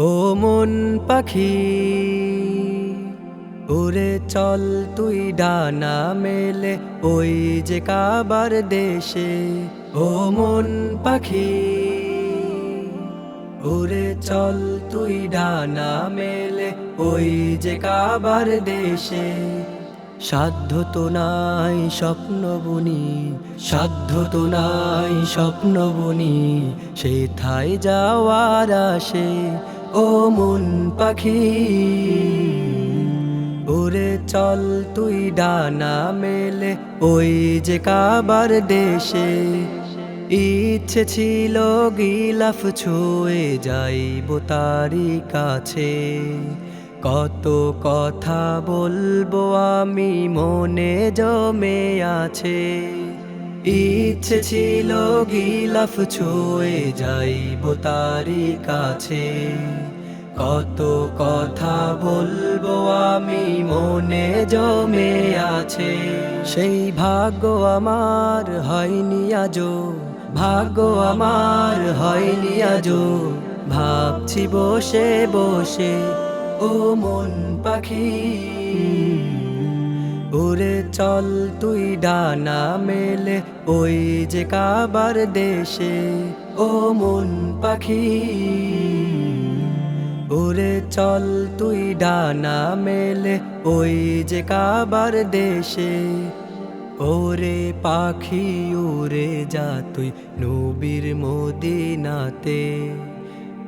ও মন পাখি উড়ে চল তুই ডানা মেলে ওই যে কাবার দেশে। ও মন পাখি উড়ে চল তুই ডানা মেলে ওই যে কাবার দেশে। সাধ্য তো নাই স্বপ্ন বুনি, সাধ্য তো নাই স্বপ্ন বুনি, সে থাই যাওয়ার আসে। ও মন পাখি উড়ে চল তুই ডানা মেলে, ওই যে কাবার দেশে। ইচ্ছে ছিল গিলাফ ছুঁয়ে যাইব তারি কাছে। কত কথা বলব আমি, মনে জমে আছে। ইচ্ছে ছিল গিলাফ ছুঁয়ে যাইব তারি কাছে। কত কথা বলব আমি, মনে জমে আছে। সেই ভাগ্য আমার হয়নি আজো ভাগ্য আমার হয়নি আজো ভাবছি বসে বসে ও মন পাখি। উড়ে চল তুই ডানা মেলে, ওই যে কাবার দেশে। ও মন পাখি উড়ে চল তুই ডানা মেলে, ওই যে কাবার দেশে। ওরে পাখি, উড়ে যা তুই নবীর মদিনাতে।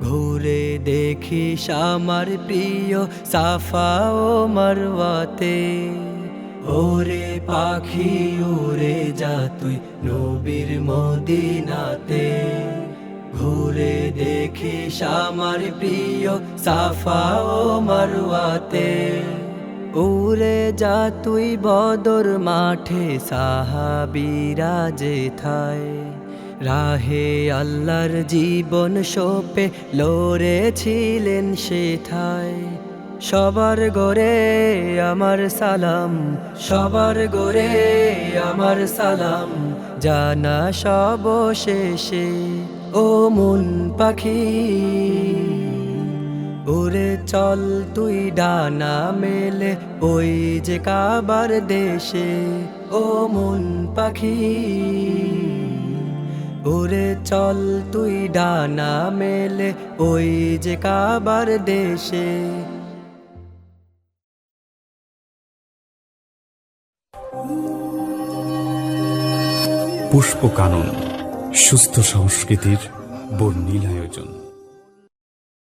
ঘুরে দেখিস আমার প্রিয় সাফা ও মারওয়াতে। ওরে পাখি উড়ে যা, তুই নবীর মদিনাতে। ঘুরে দেখিস আমার প্রিয় সাফা ও মারওয়াতে। উড়ে যা, তুই বদর মাঠে, সাহাবিরা যেথায় রাহে আল্লাহর জীবন সোপে লড়েছিলেন সেথায় সবার গোরে আমার সালাম, সবার গোরে আমার সালাম, জানা সব শেষে ও মন পাখি উড়ে চল তুই ডানা মেলে ওই যে কাবার দেশে, ও মন পাখি উড়ে চল তুই ডানা মেলে ওই যে কাবার দেশে পুষ্পকানন সুস্থ সংস্কৃতির বর্ণিল আয়োজন।